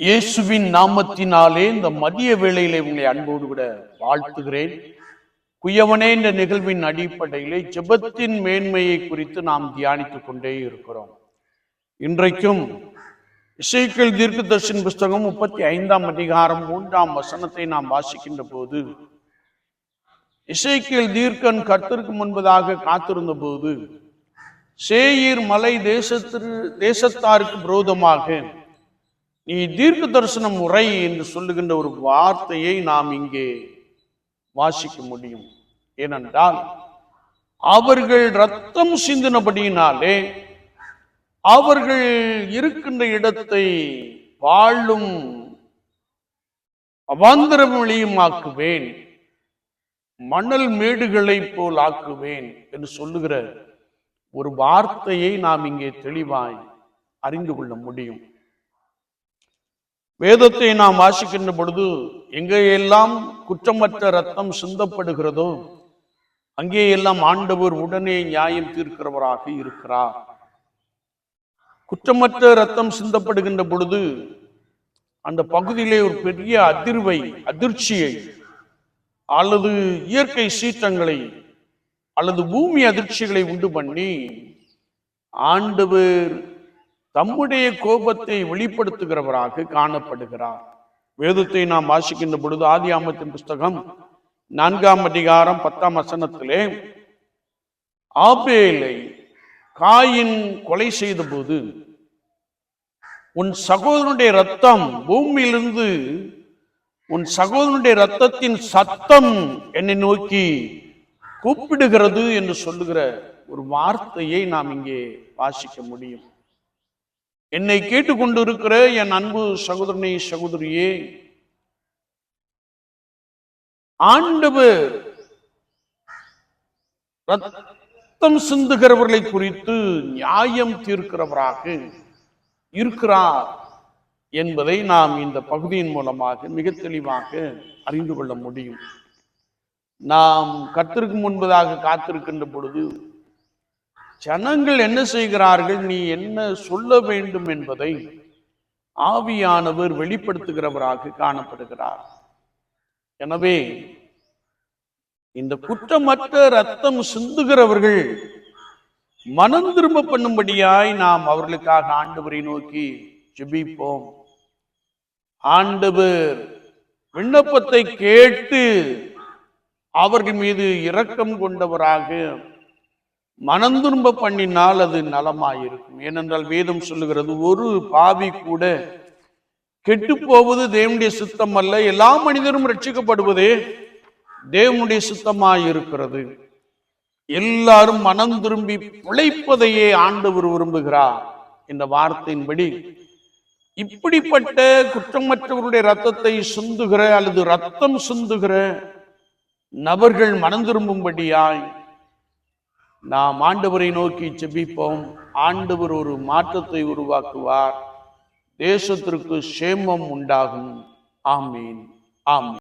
இயேசுவின் நாமத்தினாலே இந்த மதிய வேளையிலே உங்களை அன்போடு விட வாழ்த்துகிறேன். குயவனே என்ற நிகழ்வின் அடிப்படையிலே ஜெபத்தின் மேன்மையை குறித்து நாம் தியானித்துக் கொண்டே இருக்கிறோம். இன்றைக்கும் இசைக்கல் தீர்க்கதர்ஷன் புஸ்தகம் முப்பத்தி ஐந்தாம் அதிகாரம் மூன்றாம் வசனத்தை நாம் வாசிக்கின்ற போது இசைக்கேல் தீர்க்கன் கர்த்தருக்கு முன்பதாக காத்திருந்த போது சேயீர் மலை தேசத்திற்கு தேசத்தாருக்கு விரோதமாக நீ தீர்க்க தரிசனம் உரை என்று சொல்லுகின்ற ஒரு வார்த்தையை நாம் இங்கே வாசிக்க முடியும். ஏனென்றால் அவர்கள் ரத்தம் சிந்தினபடியினாலே அவர்கள் இருக்கின்ற இடத்தை வாழும் அவாந்தரம் ஆக்குவேன் மணல் மேடுகளைப் போல் ஆக்குவேன் என்று சொல்லுகிற ஒரு வார்த்தையை நாம் இங்கே தெளிவாய் அறிந்து கொள்ள முடியும். வேதத்தை நாம் வாசிக்கின்ற பொழுது எங்கேயெல்லாம் குற்றமற்ற ரத்தம் சிந்தப்படுகிறதோ அங்கேயெல்லாம் ஆண்டவர் உடனே நியாயம் தீர்க்கிறவராக இருக்கிறார். குற்றமற்ற ரத்தம் சிந்தப்படுகின்ற பொழுது அந்த பகுதியிலே ஒரு பெரிய அதிர்வை அதிர்ச்சியை அல்லது இயற்கை சீற்றங்களை அல்லது பூமி அதிர்ச்சிகளை உண்டு பண்ணி ஆண்டவர் தம்முடைய கோபத்தை வெளிப்படுத்துகிறவராக காணப்படுகிறார். வேதத்தை நாம் வாசிக்கின்ற பொழுது ஆதி ஆமத்தின் புஸ்தகம் நான்காம் அதிகாரம் பத்தாம் வசனத்திலே ஆபேலை காயின் கொலை செய்த போது உன் சகோதரனுடைய ரத்தம் பூமியிலிருந்து உன் சகோதரனுடைய ரத்தத்தின் சத்தம் என்னை நோக்கி கூப்பிடுகிறது என்று சொல்லுகிற ஒரு வார்த்தையை நாம் இங்கே வாசிக்க முடியும். என்னை கேட்டுக்கொண்டு இருக்கிற என் அன்பு சகோதரனை சகோதரியே ஆண்டவர் ரத்தம் சிந்துகிறவர்களை குறித்து நியாயம் தீர்க்கிறவராக இருக்கிறார் என்பதை நாம் இந்த பகுதியின் மூலமாக மிக தெளிவாக அறிந்து கொள்ள முடியும். நாம் கத்திற்கு முன்பதாக காத்திருக்கின்ற பொழுது ஜனங்கள் என்ன செய்கிறார்கள்? நீ என்ன சொல்ல வேண்டும் என்பதை ஆவியானவர் வெளிப்படுத்துகிறவராக காணப்படுகிறார். எனவே இந்த குற்றமற்ற ரத்தம் சிந்துகிறவர்கள் மனம் திரும்ப பண்ணும்படியாய் நாம் அவர்களுக்காக ஆண்டவரை நோக்கி ஜுபிப்போம். ஆண்டவர் விண்ணப்பத்தை கேட்டு அவர்கள் மீது இரக்கம் கொண்டவராக மனம் பண்ணினால் அது நலமாயிருக்கும். ஏனென்றால் வேதம் சொல்லுகிறது ஒரு பாவி கூட கெட்டு போவது தேவனுடைய சித்தம் அல்ல. எல்லா மனிதரும் ரட்சிக்கப்படுவதே தேவனுடைய சித்தமாயிருக்கிறது. எல்லாரும் மனம் திரும்பி பிழைப்பதையே ஆண்டவர் விரும்புகிறார் என்ற வார்த்தையின்படி இப்படிப்பட்ட குற்றமற்றவருடைய ரத்தத்தை சுந்துகிற அல்லது ரத்தம் சுந்துகிற நபர்கள் மனம் திரும்பும்படியாய் நாம் ஆண்டவரை நோக்கி செபிப்போம். ஆண்டவர் ஒரு மாற்றத்தை உருவாக்குவார். தேசத்திற்கு சேமம் உண்டாகும். ஆமீன். ஆமீன்.